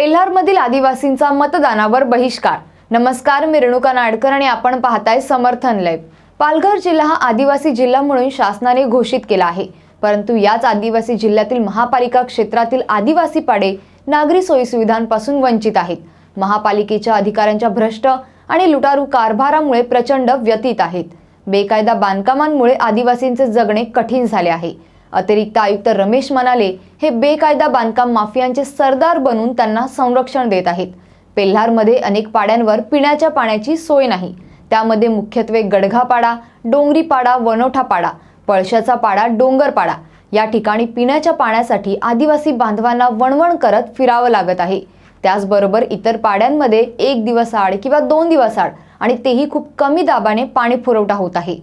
पेल्हारमधील आदिवासींचा मतदानावर बहिष्कार. नमस्कार मी रेणुका नाडकर आणि आपण पाहताय समर्थन लाईव्ह. पालघर जिल्हा हा आदिवासी जिल्हा म्हणून शासनाने घोषित केला आहे. परंतु याच आदिवासी जिल्ह्यातील महापालिका क्षेत्रातील आदिवासी पाडे नागरी सोयीसुविधांपासून वंचित आहेत. महापालिकेच्या अधिकाऱ्यांच्या भ्रष्ट आणि लुटारू कारभारामुळे प्रचंड व्यतीत आहेत. बेकायदा बांधकामांमुळे आदिवासींचे जगणे कठीण झाले आहे. अतिरिक्त आयुक्त रमेश म्हणाले हे बेकायदा बांधकाम माफियांचे सरदार बनून त्यांना संरक्षण देत आहेत. पेल्हारमध्ये अनेक पाड्यांवर पिण्याच्या पाण्याची सोय नाही. त्यामध्ये मुख्यत्वे गडघापाडा डोंगरीपाडा वनोठापाडा पळशाचा पाडा डोंगरपाडा या ठिकाणी पिण्याच्या पाण्यासाठी आदिवासी बांधवांना वणवण करत फिरावं लागत आहे. त्याचबरोबर इतर पाड्यांमध्ये एक दिवस आड किंवा दोन दिवस आड आणि तेही खूप कमी दाबाने पाणी पुरवठा होत आहे.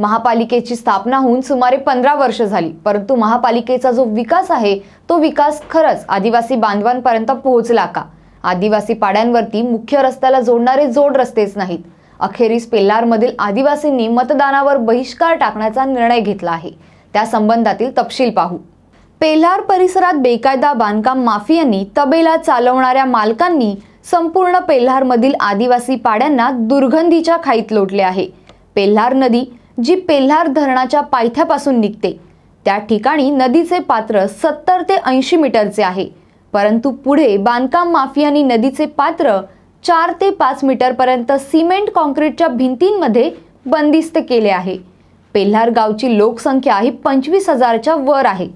महापालिकेची स्थापना होऊन सुमारे पंधरा वर्ष झाली. परंतु महापालिकेचा जो विकास आहे तो विकास खरंच आदिवासी बांधवांपर्यंत पोहोचला का? आदिवासी पाड्यांवरती मुख्य रस्त्याला जोडणारे जोड रस्तेच नाहीत. अखेरीस पेल्लारमधील आदिवासींनी मतदानावर बहिष्कार टाकण्याचा निर्णय घेतला आहे. त्या संबंधातील तपशील पाहू. पेल्हार परिसरात बेकायदा बांधकाम माफियांनी तबेला चालवणाऱ्या मालकांनी संपूर्ण पेल्हारमधील आदिवासी पाड्यांना दुर्गंधीच्या खाईत लोटले आहे. पेल्हार नदी जी पेल्हार धरणाच्या पायथ्यापासून निघते. त्या ठिकाणी नदीचे पात्र सत्तर ते ऐंशी मीटरचे आहे. परंतु पुढे बांधकाम माफियांनी नदीचे पात्र चार ते पाच मीटरपर्यंत सिमेंट कॉन्क्रीटच्या भिंतींमध्ये बंदिस्त केले आहे. पेल्हार गावची लोकसंख्या ही पंचवीस हजारच्या वर आहे.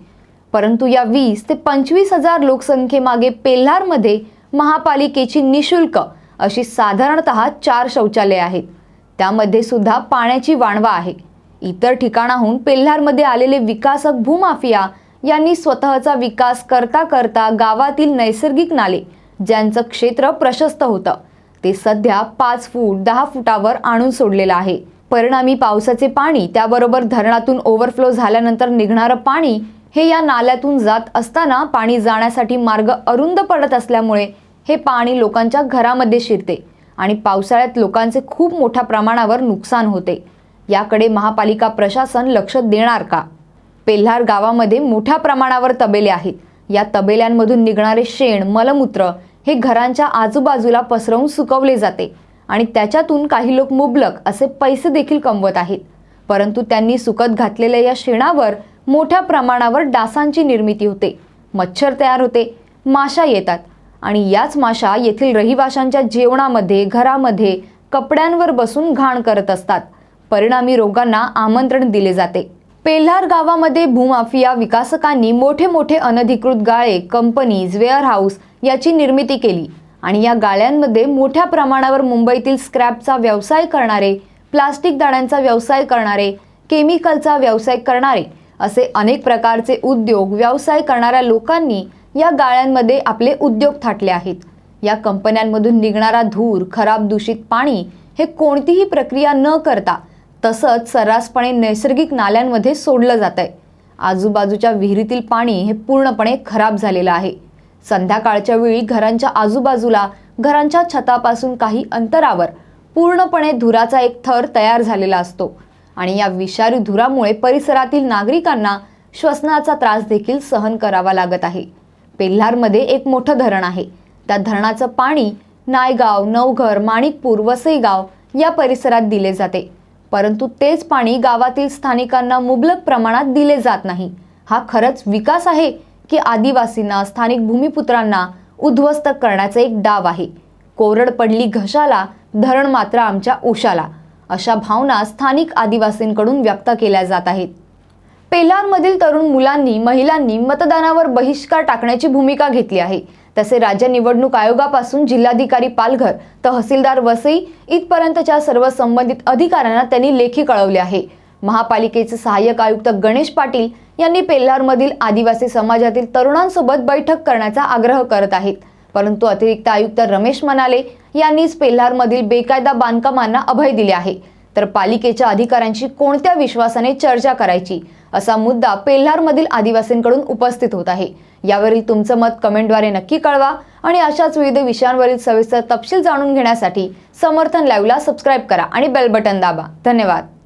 परंतु या वीस ते पंचवीस हजार लोकसंख्येमागे पेल्हारमध्ये महापालिकेची निशुल्क अशी साधारणत चार शौचालये आहेत. त्यामध्ये सुद्धा पाण्याची वाणवा आहे. इतर ठिकाणाहून पेल्हारमध्ये आलेले विकासक भूमाफिया यांनी स्वतःचा विकास करता करता गावातील नैसर्गिक नाले ज्यांचं क्षेत्र प्रशस्त होतं ते सध्या पाच फूट दहा फुटावर आणून सोडलेलं आहे. परिणामी पावसाचे पाणी त्याबरोबर धरणातून ओव्हरफ्लो झाल्यानंतर निघणारं पाणी हे या नाल्यातून जात असताना पाणी जाण्यासाठी मार्ग अरुंद पडत असल्यामुळे हे पाणी लोकांच्या घरामध्ये शिरते. आणि पावसाळ्यात लोकांचे खूप मोठ्या प्रमाणावर नुकसान होते. याकडे महापालिका प्रशासन लक्ष देणार का? पेल्हार गावामध्ये मोठ्या प्रमाणावर तबेले आहेत. या तबेल्यांमधून निघणारे शेण मलमूत्र हे घरांच्या आजूबाजूला पसरवून सुकवले जाते आणि त्याच्यातून काही लोक मुबलक असे पैसे देखील कमवत आहेत. परंतु त्यांनी सुकत घातलेल्या या शेणावर मोठ्या प्रमाणावर डासांची निर्मिती होते. मच्छर तयार होते. माशा येतात. आणि याच माशा येथील रहिवाशांच्या जेवणामध्ये घरामध्ये कपड्यांवर बसून घाण करत असतात. परिणामी रोगांना आमंत्रण दिले जाते. पेल्हार गावामध्ये भूमाफिया विकासकांनी मोठे मोठे अनधिकृत गाळे कंपनीज वेअरहाऊस याची निर्मिती केली आणि या गाळ्यांमध्ये मोठ्या प्रमाणावर मुंबईतील स्क्रॅपचा व्यवसाय करणारे प्लास्टिक दाण्यांचा व्यवसाय करणारे केमिकलचा व्यवसाय करणारे असे अनेक प्रकारचे उद्योग व्यवसाय करणाऱ्या लोकांनी या गाळ्यांमध्ये आपले उद्योग थाटले आहेत. या कंपन्यांमधून निघणारा धूर खराब दूषित पाणी हे कोणतीही प्रक्रिया न करता तसंच सर्रासपणे नैसर्गिक नाल्यांमध्ये सोडलं जात आहे आजूबाजूच्या विहिरीतील पाणी हे पूर्णपणे खराब झालेलं आहे. संध्याकाळच्या वेळी घरांच्या आजूबाजूला घरांच्या छतापासून काही अंतरावर पूर्णपणे धुराचा एक थर तयार झालेला असतो आणि या विषारी धुरामुळे परिसरातील नागरिकांना श्वसनाचा त्रास देखील सहन करावा लागत आहे. पेल्हारमध्ये एक मोठं धरण आहे. त्या धरणाचं पाणी नायगाव नवघर माणिकपूर वसईगाव या परिसरात दिले जाते. परंतु तेच पाणी गावातील स्थानिकांना मुबलक प्रमाणात दिले जात नाही. हा खरंच विकास आहे की आदिवासींना स्थानिक भूमिपुत्रांना उद्ध्वस्त करण्याचा एक डाव आहे. कोरड पडली घशाला धरण मात्र आमच्या उशाला. अशा भावना स्थानिक आदिवासींकडून व्यक्त केल्या जात आहेत. पेलारमधील तरुण मुलांनी महिलांनी मतदानावर बहिष्कार टाकण्याची भूमिका घेतली आहे. तसे राज्य निवडणूक आयोगापासून जिल्हाधिकारी पालघर तहसीलदार वसई इथपर्यंतच्या सर्व संबंधित अधिकाऱ्यांना त्यांनी लेखी कळवले आहे. महापालिकेचे सहाय्यक आयुक्त गणेश पाटील यांनी पेल्हारमधील आदिवासी समाजातील तरुणांसोबत बैठक करण्याचा आग्रह करत आहेत. परंतु अतिरिक्त आयुक्त रमेश मनाले यांनीच पेल्हारमधील बेकायदा बांधकामांना अभय दिले आहे. तर पालिकेच्या अधिकाऱ्यांशी कोणत्या विश्वासाने चर्चा करायची? असा मुद्दा पेल्हारमधील आदिवासींकडून उपस्थित होत आहे. यावरील तुमचं मत कमेंटद्वारे नक्की कळवा आणि अशाच विविध विषयांवरील सविस्तर तपशील जाणून घेण्यासाठी समर्थन लाईव्हला सबस्क्राईब करा आणि बेल बटन दाबा. धन्यवाद.